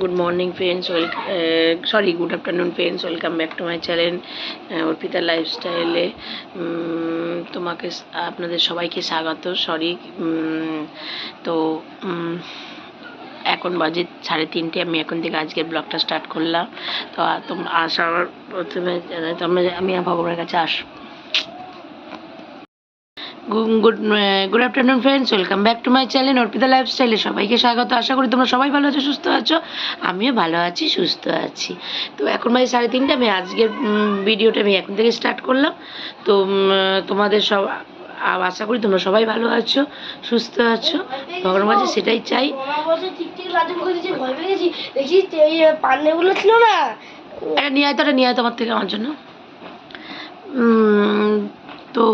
Good morning friends well sorry good afternoon friends welcome back to my channel Arpita লাইফস্টাইলে তোমাকে আপনাদের সবাইকে স্বাগত। সরি তো এখন বাজে সাড়ে তিনটে। আমি এখন থেকে আজকের ব্লগটা স্টার্ট করলাম। তো তোমরা আসার প্রথমে তোমরা আমি ভগবানের কাছে আস good good afternoon friends welcome back to my channel Arpita লাইফস্টাইলে সবাইকে স্বাগত। আশা করি তোমরা সবাই ভালো আছো, সুস্থ আছো। আমিও ভালো আছি, সুস্থ আছি। তো এখন বাজে সাড়ে তিনটে, আমি আজকের ভিডিওটা আমি এখন থেকে স্টার্ট করলাম। তো তোমাদের সব আশা করি তোমরা সবাই ভালো আছো, সুস্থ আছো। ভগবানের কাছে সেটাই চাই। ছিল না এটা নিয়ে আয় তো এটা নিয়ে আয় তোমার থেকে আমার জন্য। তো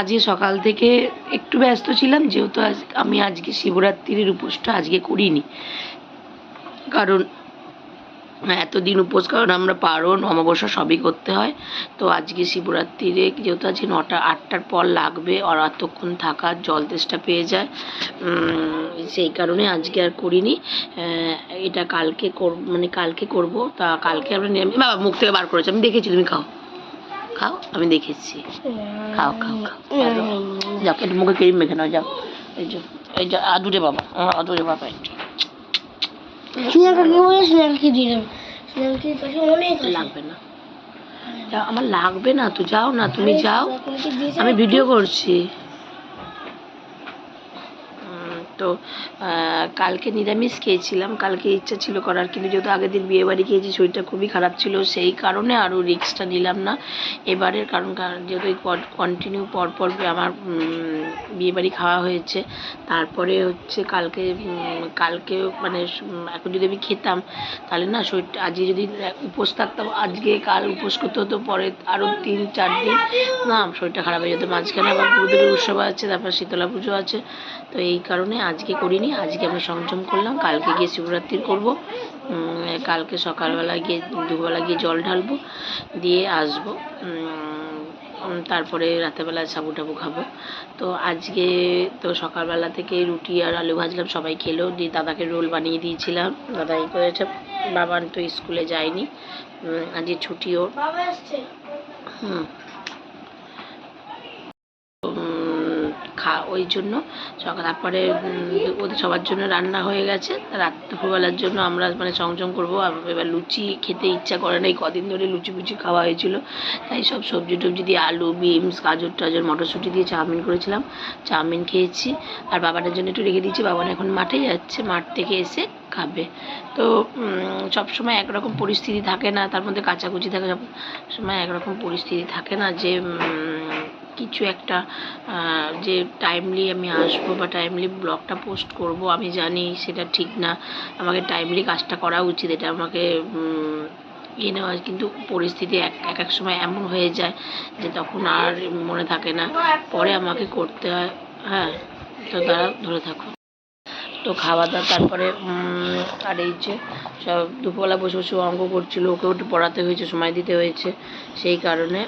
আজকে সকাল থেকে একটু ব্যস্ত ছিলাম, যেহেতু আজ আমি আজকে শিবরাত্রির উপোসটা আজকে করিনি। কারণ এতদিন উপোস, কারণ আমরা পারণ, অমাবস্যা সবই করতে হয়। তো আজকে শিবরাত্রিরে যেহেতু আজকে নটা, আটটার পর লাগবে, আর এতক্ষণ থাকার জল তেষ্টা পেয়ে যায়। সেই কারণে আজকে আর করিনি। এটা কালকে কর মানে কালকে করব, তা কালকে আমরা নিরামিষ বাবা, মুখ থেকে বার করেছি, আমি দেখেছি, তুমি খাও। খাও আমি দেখেছি। খাও খাও খাও। যাও একটু মুখে ক্রিম মেখে নাও যাও। এই যে এই যে আদুরে বাবা আমার আদুরে বাবা এই। লাগবে না। আমার লাগবে না তো যাও না তুমি যাও। আমি ভিডিও করছি। তো কালকে নিরামিষ খেয়েছিলাম। কালকে ইচ্ছা ছিল করার, কিন্তু যেহেতু আগের দিন বিয়ে বাড়ি খেয়েছি, শরীরটা খুবই খারাপ ছিল, সেই কারণে আরও রিস্কটা নিলাম না। এবারের কারণ যেহেতু কন্টিনিউ পরপর আমার বিয়ে বাড়ি খাওয়া হয়েছে, তারপরে হচ্ছে কালকে কালকে মানে এখন যদি আমি খেতাম, তাহলে না শরীরটা, আজকে যদি উপোস থাকতাম, আজকে কাল উপোস করতে হতো, পরে আরও তিন, চার দিন, না, শরীরটা খারাপ হয়ে যেত। মাঝখানে আবার গুরুদেবের উৎসব আছে, তারপর শীতলা পুজো আছে, তো এই কারণে আজকে করিনি আজকে আমি সংযম করলাম কালকে গিয়ে শিবরাত্রি করব। কালকে সকালবেলা গিয়ে দুপুরবেলা গিয়ে জল ঢালবো দিয়ে আসব। তারপরে রাতেরবেলা সাবু টাবু খাব। তো আজকে তো সকালবেলা থেকে রুটি আর আলু ভাজলাম সবাই খেলো দিয়ে দাদাকে রোল বানিয়ে দিয়েছিলাম। দাদা এই করেছে বাবান তো স্কুলে যায়নি। আজকে ছুটিও। হুম। খা, ওই জন্য। সকাল, তারপরে ওদের সবার জন্য রান্না হয়ে গেছে। রাত জন্য আমরা মানে সংযম করব। এবার লুচি খেতে ইচ্ছা করে না এই কদিন ধরে লুচি ফুচি খাওয়া হয়েছিল। তাই সব সবজি টবজি দিয়ে আলু, বিনস, গাজর, টাজর, মটরশুঁটি দিয়ে চাউমিন করেছিলাম। চাউমিন খেয়েছি। আর বাবাটার জন্য একটু রেখে দিয়েছি। বাবা এখন মাঠে যাচ্ছে। মাঠ থেকে এসে খাবে। তো সব সময় একরকম পরিস্থিতি থাকে না। তার মধ্যে কাচাকুচি থাকে। সব সময় একরকম পরিস্থিতি থাকে না যে কিছু একটা যে টাইমলি আমি আসব বা টাইমলি ব্লগটা পোস্ট করব, আমি জানি সেটা ঠিক না। আমাকে টাইমলি কাজটা করা উচিত, এটা আমাকে ইয়ে নেওয়া কিন্তু পরিস্থিতি এক এক এক সময় এমন হয়ে যায় যে তখন আর মনে থাকে না। পরে আমাকে করতে হয় হ্যাঁ তো তারা ধরে থাকো তো খাওয়া দাওয়া তারপরে আর এই যে সব দুপুরবেলা বসে বসে অঙ্ক করছিল, ওকেও একটু পড়াতে হয়েছে, সময় দিতে হয়েছে। সেই কারণে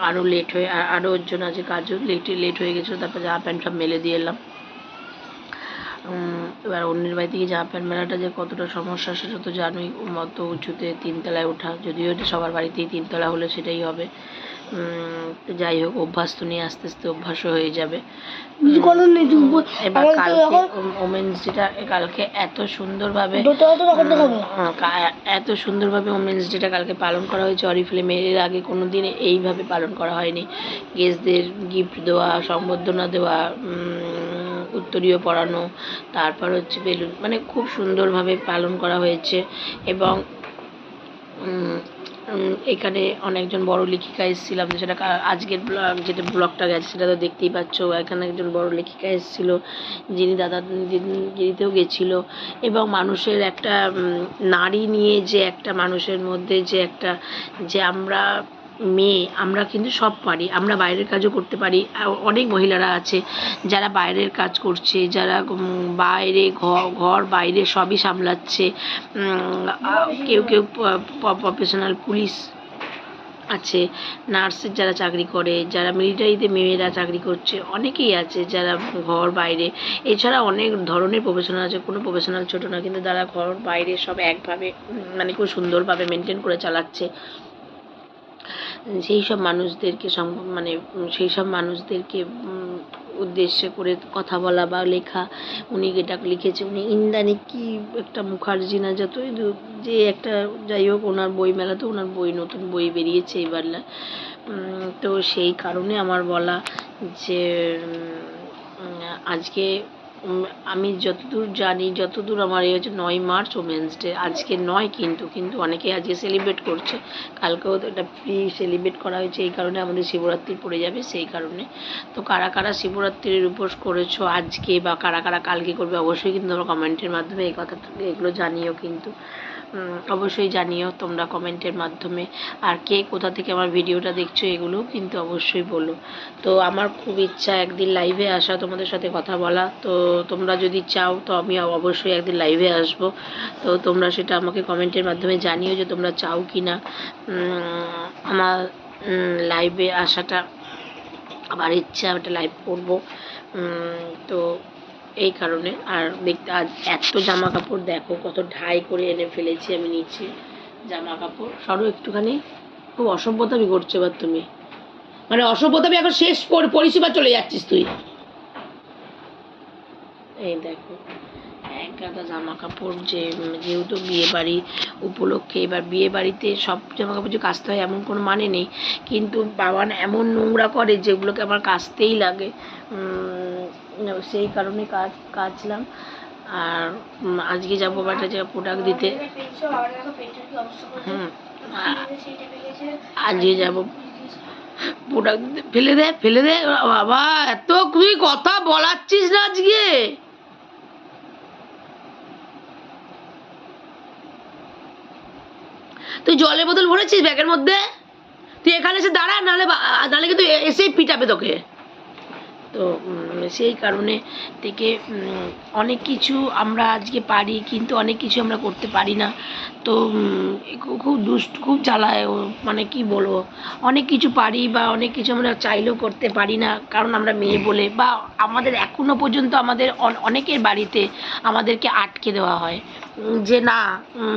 আরও লেট হয়ে আর- আরও ওর জন্য আজকে কাজও লেট লেট হয়ে গেছিল, তারপর হাফ প্যান্ট সব মেলে দিয়ে এলাম। এবার অন্যের বাড়ি থেকে জামা প্যান্ট মেলাটা যে কতটা সমস্যা সেটা তো জানোই মতো উঁচুতে তিনতলায় ওঠা যদিও এটা সবার বাড়িতেই তিনতলা হলে সেটাই হবে। যাই হোক অভ্যাস তো নিয়ে আস্তে আস্তে অভ্যাসও হয়ে যাবে। এবার কালকে ওমেন্স ডেটা কালকে এত সুন্দরভাবে এত সুন্দরভাবে ওমেন্স ডেটা কালকে পালন করা হয়েছে। অরিফিল্মে এর আগে কোনো দিন এইভাবে পালন করা হয়নি। গেস্টদের গিফট দেওয়া সম্বর্ধনা দেওয়া উত্তরীয় পরানো, তারপর হচ্ছে বেলুন মানে খুব সুন্দরভাবে পালন করা হয়েছে এবং এখানে অনেকজন বড় লেখিকা এসেছিলাম সেটা আজকের ব্লগ, যেটা ব্লগটা গেছে সেটা তো দেখতেই পাচ্ছ, এখানে একজন বড় লেখিকা এসেছিল, যিনি দাদা যিনিতেও গেছিল এবং মানুষের একটা নারী নিয়ে যে একটা, মানুষের মধ্যে যে একটা, যে আমরা মেয়ে, আমরা কিন্তু সব পারি, আমরা বাইরের কাজও করতে পারি। অনেক মহিলারা আছে যারা বাইরের কাজ করছে, যারা বাইরে ঘর বাইরে সবই সামলাচ্ছে। কেউ কেউ প্রফেশনাল পুলিশ আছে নার্সের যারা চাকরি করে, যারা মিলিটারিতে মেয়েরা চাকরি করছে, অনেকেই আছে যারা ঘর বাইরে। এছাড়া অনেক ধরনের প্রফেশনাল আছে, কোনো প্রফেশনাল ছোটো না, কিন্তু তারা ঘর বাইরে সব একভাবে মানে খুব সুন্দরভাবে মেনটেন করে চালাচ্ছে। সেই সব মানুষদেরকে মানে সেই সব মানুষদেরকে উদ্দেশ্য করে কথা বলা বা লেখা, উনি এটা লিখেছে, উনি ইন্দ্রাণী কি একটা মুখার্জি না যত যে একটা যাই হোক, ওনার বই মেলাতে ওনার বই, নতুন বই বেরিয়েছে এবার তো সেই কারণে আমার বলা যে আজকে আমি যতদূর জানি, যতদূর আমার এই হচ্ছে নয় মার্চ ওমেন্স ডে আজকে নয় কিন্তু কিন্তু অনেকে আজকে সেলিব্রেট করছে। কালকেও তো এটা ফ্রি সেলিব্রেট করা হয়েছে, এই কারণে আমাদের শিবরাত্রি পড়ে যাবে সেই কারণে। তো কারা কারা শিবরাত্রির উপোস করেছ আজকে বা কারা কারা কালকে করবে, অবশ্যই কিন্তু তোমরা কমেন্টের মাধ্যমে এই কথাটা এগুলো জানিও কিন্তু। অবশ্যই জানিও তোমরা কমেন্টের মাধ্যমে আর কে কোথা থেকে আমার ভিডিওটা দেখছ এগুলোও কিন্তু অবশ্যই বলো। তো আমার খুব ইচ্ছা একদিন লাইভে আসা, তোমাদের সাথে কথা বলা। তো তোমরা যদি চাও তো আমি অবশ্যই একদিন লাইভে আসব। তো তোমরা সেটা আমাকে কমেন্টের মাধ্যমে জানিও যে তোমরা চাও কি না আমার লাইভে আসাটা আমার ইচ্ছা, একটা লাইভ করব। তো এই কারণে। আর দেখতে আজ এত জামা কাপড় দেখো, কত ঢাই করে এনে ফেলেছি আমি নিচে জামা কাপড় সরো একটুখানি। খুব অসভ্যতামি করছ এবার তুমি। মানে অসভ্যতামি এখন শেষ পরি- পরিষেবা চলে যাচ্ছিস তুই। এই দেখো, এক গাদা জামা কাপড় যে যেহেতু বিয়ে বাড়ি উপলক্ষে, এবার বিয়ে বাড়িতে সব জামা কাপড় যে কাচতে হয় এমন কোনো মানে নেই। কিন্তু বাবান এমন নোংরা করে যেগুলোকে আমার কাচতেই লাগে। সেই কারণে কাজ কাচলাম আর আজকে যাব আবার একটা প্রোডাক্ট দিতে। হুম। আজকে যাব। প্রোডাক্ট ফেলে দে ফেলে দে। বাবা, এত তুই কথা বলাচ্ছিস না আজকে। তুই জলের বোতল ভরেছিস ব্যাগের মধ্যে? তুই এখানে এসে দাঁড়া, নাহলে নাহলে কিন্তু এসেই পিটাবে তোকে। তো সেই কারণে থেকে অনেক কিছু আমরা আজকে পারি, কিন্তু অনেক কিছু আমরা করতে পারি না। তো খুব দুষ্ট, খুব জ্বালায় মানে কি বলব? অনেক কিছু পারি বা অনেক কিছু আমরা চাইলেও করতে পারি না, কারণ আমরা মেয়ে বলে বা আমাদের এখনও পর্যন্ত আমাদের অনেকের বাড়িতে আমাদেরকে আটকে দেওয়া হয়। যে না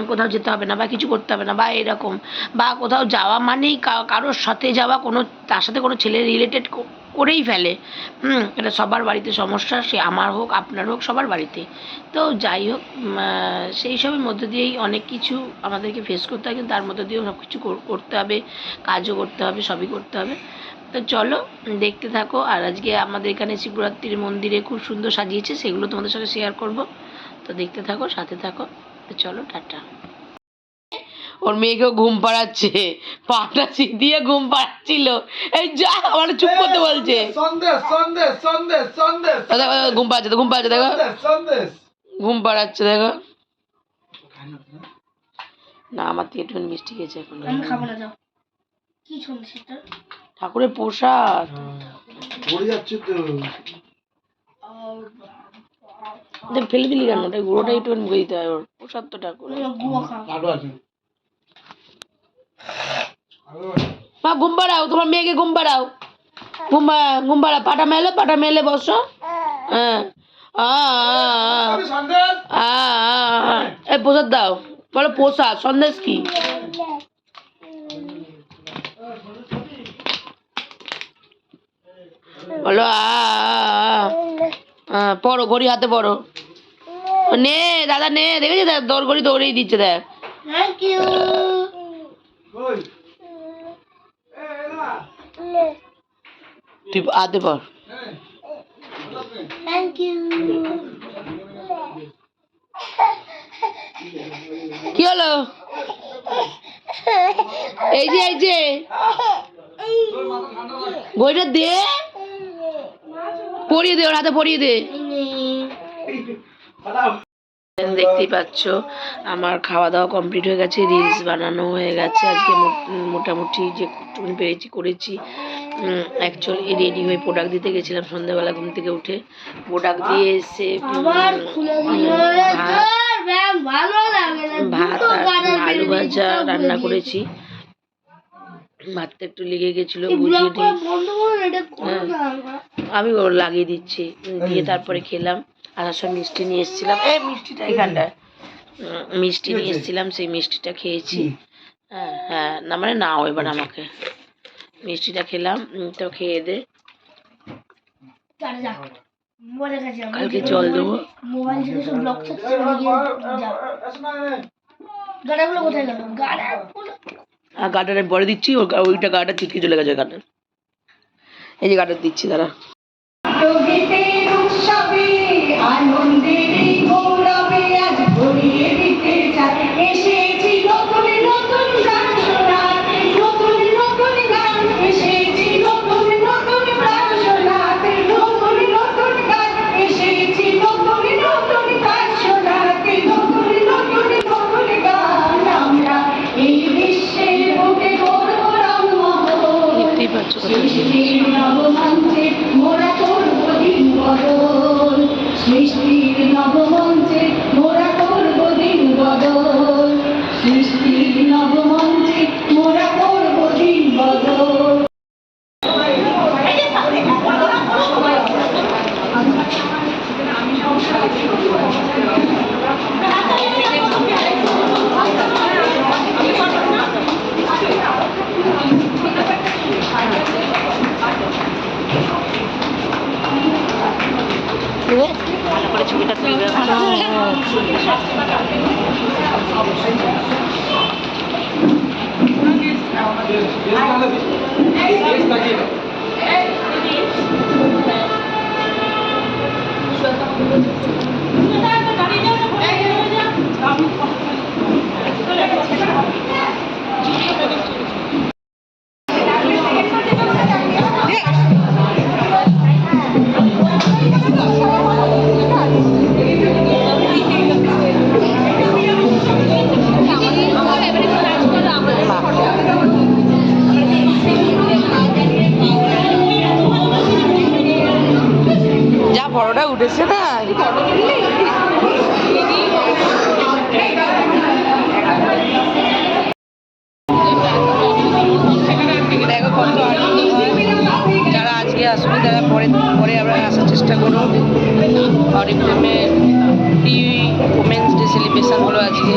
কোথাও যেতে হবে না বা কিছু করতে হবে না বা এরকম বা কোথাও যাওয়া মানেই কারোর সাথে যাওয়া কোনো, তার সাথে কোনো ছেলে রিলেটেড করেই ফেলে। হুম, এটা সবার বাড়িতে সমস্যা, সে আমার হোক, আপনার হোক, সবার বাড়িতে। তো যাই হোক সেই সবের মধ্যে দিয়েই অনেক কিছু আমাদেরকে ফেস করতে হয়, কিন্তু তার মধ্যে দিয়েও সব কিছু করতে হবে, কাজও করতে হবে, সবই করতে হবে। তো চলো, দেখতে থাকো। আর আজকে আমাদের এখানে শিবরাত্রির মন্দিরে খুব সুন্দর সাজিয়েছে, সেগুলো তোমাদের সাথে শেয়ার করব। তো দেখতে থাকো সাথে থাকো। তো চলো টাটা। ওর মেয়েকেও ঘুম পাড়াচ্ছে। পাটা দিয়ে ঘুম পাড়াচ্ছিল। এই যা আমার চুপ করতে বলছে। সন্দেশ সন্দেশ সন্দেশ সন্দেশ ও দেখো, দেখো, ঘুম পাচ্ছে ঘুম পাচ্ছে দেখো। সন্দেশ সন্দেশ। ঘুম পাড়াচ্ছে দেখো। না আমার থেকে একটু মিষ্টি খেয়েছে এখন। আমি খাব না যাও। কি শুনছি সেটা ঠাকুরের প্রসাদ। পড়ে যাচ্ছে তো। ফেলে দিলি কেন? ওটা গুঁড়োটা একটু মুখে দিতে হয় ওর প্রসাদ তো ঠাকুর গুয়া খাও আরও আছে। আরও মা ঘুম পাড়াও তোমার মেয়েকে ঘুম পাড়াও। ঘুম ঘুম পাড়া পাটা মেলে পাটা মেলে বসো। হ্যাঁ। এই প্রসাদ দাও। বলো প্রসাদ সন্দেশ কি? বলো আ, আ, পড়ো ঘড়ি হাতে পড়ো। নে দাদা নে দেখেছি দেখ দৌড় ঘড়ি দৌড়েই দিচ্ছে দেখ। তুই হাতে পড়। থ্যাংক ইউ কি হলো? এই যে এই যে। বইটা দে। পড়িয়ে দে ওর হাতে পড়িয়ে দে। দেখতেই পাচ্ছ আমার খাওয়া দাওয়া কমপ্লিট হয়ে গেছে রিলস বানানো হয়ে গেছে। আজকে মোটামুটি যে টুন পেরেছি করেছি অ্যাকচুয়ালি রেডি হয়ে প্রোডাক্ট দিতে গেছিলাম সন্ধ্যাবেলা ঘুম থেকে উঠে। প্রোডাক্ট দিয়ে এসে ভাত আর আলু ভাজা রান্না করেছি। ভাতটা একটু লেগে গেছিল বুঝিয়ে হ্যাঁ। আমি ওর লাগিয়ে দিচ্ছি দিয়ে তারপরে খেলাম। আসার সময় মিষ্টি নিয়ে এসেছিলাম। এই মিষ্টিটা এখানটায়। মিষ্টি নিয়ে এসেছিলাম সেই মিষ্টিটা খেয়েছি। হ্যাঁ হ্যাঁ না মানে নাও এবার আমাকে। মিষ্টিটা খেলাম তো খেয়ে দে। কালকে জল দেবো। মোবাইল থেকে সব ব্লক থাকছে ওদিকে যাও। গাড়াগুলো কোথায় গেল? গাড়াগুলো আর গার্ডারে বড় দিচ্ছি ওইটা গার্ডার ছিটকে চলে গেছে গার্ডার এই যে গার্ডার দিচ্ছি দাঁড়া। আনন্দের এই গৌরবে আজ ভরিয়ে দিতে চাই এসেছি নতুন নতুন গান শোনাতে নতুন নতুন গান এসেছি নতুন নতুন গান শোনাতে নতুন নতুন গান এসেছি নতুন নতুন গান শোনাতে নতুন নতুন নতুন গান আমরা এই বিশ্বের বুকে গর্ব সৃষ্টির নবমঞ্চে মোরা করব দিন বদল সৃষ্টির নবমঞ্চে ছবিটা তুলবে যা ওমেন্স ডে সেলিব্রেশন হলো আজকে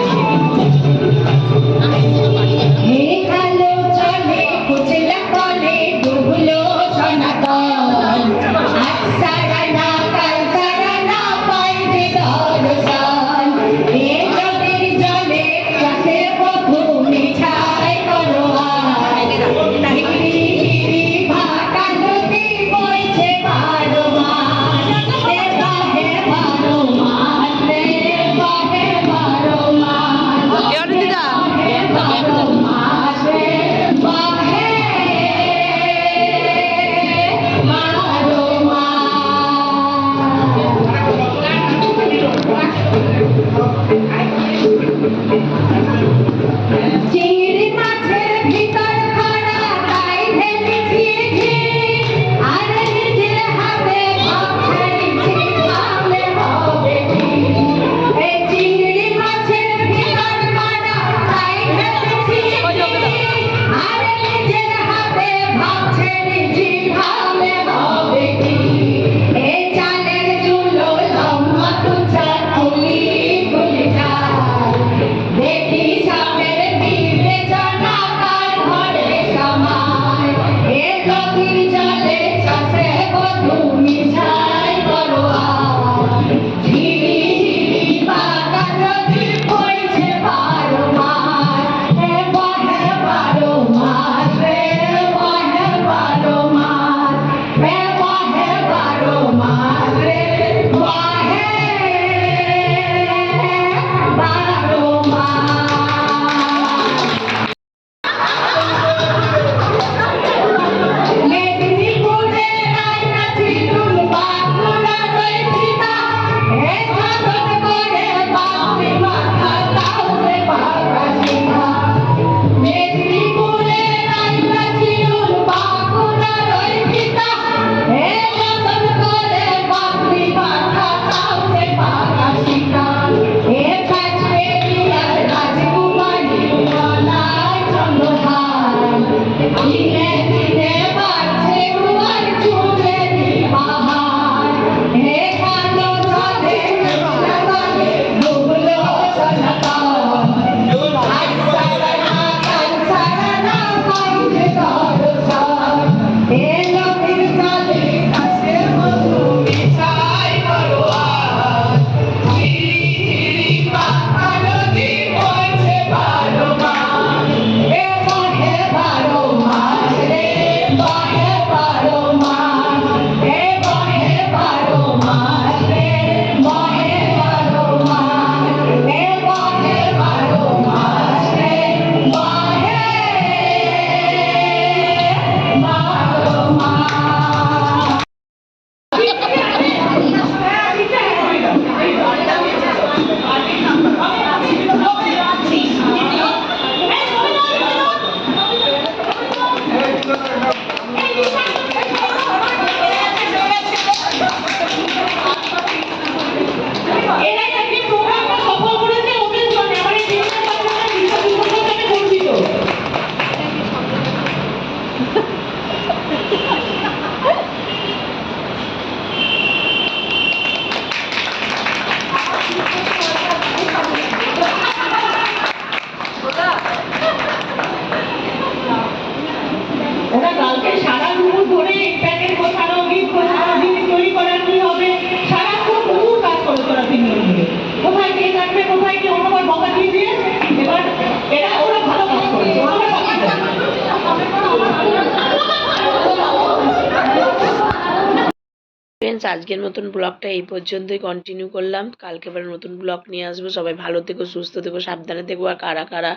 ফ্রেন্ডস আজকের মতন ব্লগটা এই পর্যন্তই কন্টিনিউ করলাম। কালকে আবার নতুন ব্লগ নিয়ে আসব। সবাই ভালো থেকো, সুস্থ থেকো, সাবধানে থেকো। আর কারা কারা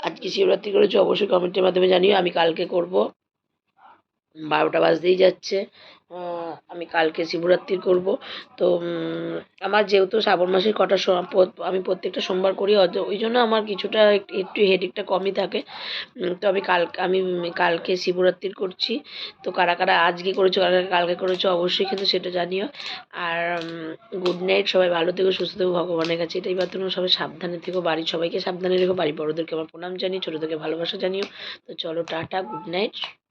আজকে শিবরাত্রি করেছ অবশ্যই কমেন্টের মাধ্যমে জানিও। আমি কালকে করব। বারোটা বাজতেই যাচ্ছে। আমি কালকে শিবরাত্রি করব। তো আমার যেহেতু শ্রাবণ মাসের কটা আমি প্রত্যেকটা সোমবার করি ওই জন্য আমার কিছুটা এক- একটু হেডেকটা কমই থাকে। তো আমি কাল, আমি কালকে শিবরাত্রি করছি। তো কারা কারা আজকে করেছ, কারা কালকে করেছ অবশ্যই কিন্তু সেটা জানিও। আর গুড নাইট সবাই ভালো থেকো, সুস্থ থেকো, ভগবানের কাছে এটাই প্রার্থনা সবাই সাবধানে থেকো বাড়ির সবাইকে সাবধানে রেখো, বাড়ির বড়োদেরকে, আমার প্রণাম জানিয়ে ছোটোদেরকে ভালোবাসা জানিও। তো চলো, টাটা গুড নাইট